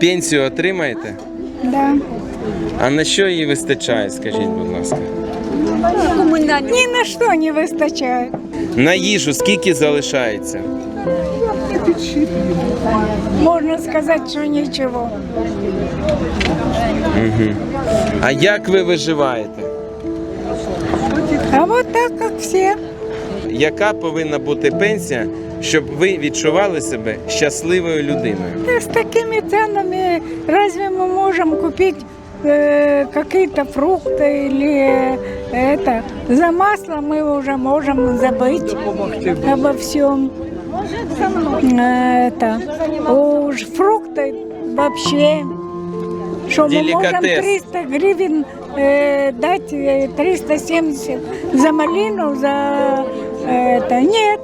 Пенсію отримаєте? Да. А на що їй вистачає, скажіть, будь ласка? Ні на що не вистачає. На їжу скільки залишається? Можна сказати, що нічого. А як ви виживаєте? А от так, як всі Яка повинна бути пенсія, щоб ви відчували себе щасливою людиною? Да с такими ценами разве мы можем купить э, какие-то фрукты или э, это? За масло мы уже можем забыть обо всем. Э, Это уж фрукты вообще. Что мы можем Деликатес. 300 гривен э, дать, э, 370 за малину, за э, это. Нет,